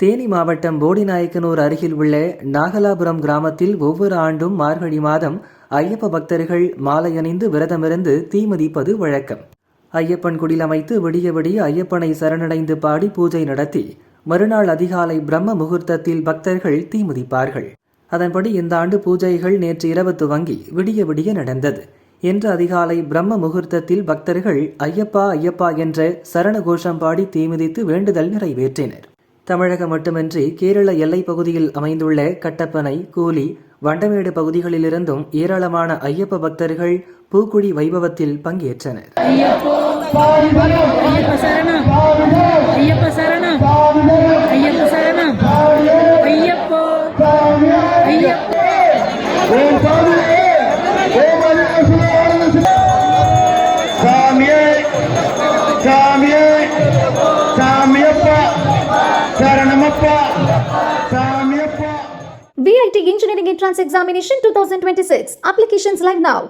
தேனி மாவட்டம் போடிநாயக்கனூர் அருகில் உள்ள நாகலாபுரம் கிராமத்தில் ஒவ்வொரு ஆண்டும் மார்கழி மாதம் ஐயப்ப பக்தர்கள் மாலை அணிந்து விரதமிருந்து தீ மதிப்பது வழக்கம். ஐயப்பன் குடில் அமைத்து விடிய விடிய ஐயப்பனை சரணடைந்து பாடி பூஜை நடத்தி மறுநாள் அதிகாலை பிரம்ம முகூர்த்தத்தில் பக்தர்கள் தீ மதிப்பார்கள். அதன்படி இந்த ஆண்டு பூஜைகள் நேற்று இரவு துவங்கி விடிய விடிய நடந்தது. இன்று அதிகாலை பிரம்ம முகூர்த்தத்தில் பக்தர்கள் ஐயப்பா ஐயப்பா என்ற சரண கோஷம் பாடி தீமிதித்து வேண்டுதல் நிறைவேற்றினர். தமிழகம் மட்டுமின்றி கேரள எல்லைப் பகுதியில் அமைந்துள்ள கட்டப்பனை கூலி வண்டமேடு பகுதிகளிலிருந்தும் ஏராளமான ஐயப்ப பக்தர்கள் பூக்குழி வைபவத்தில் பங்கேற்றனர். Ayyappa IIT Engineering Entrance Examination 2026. Applications live now.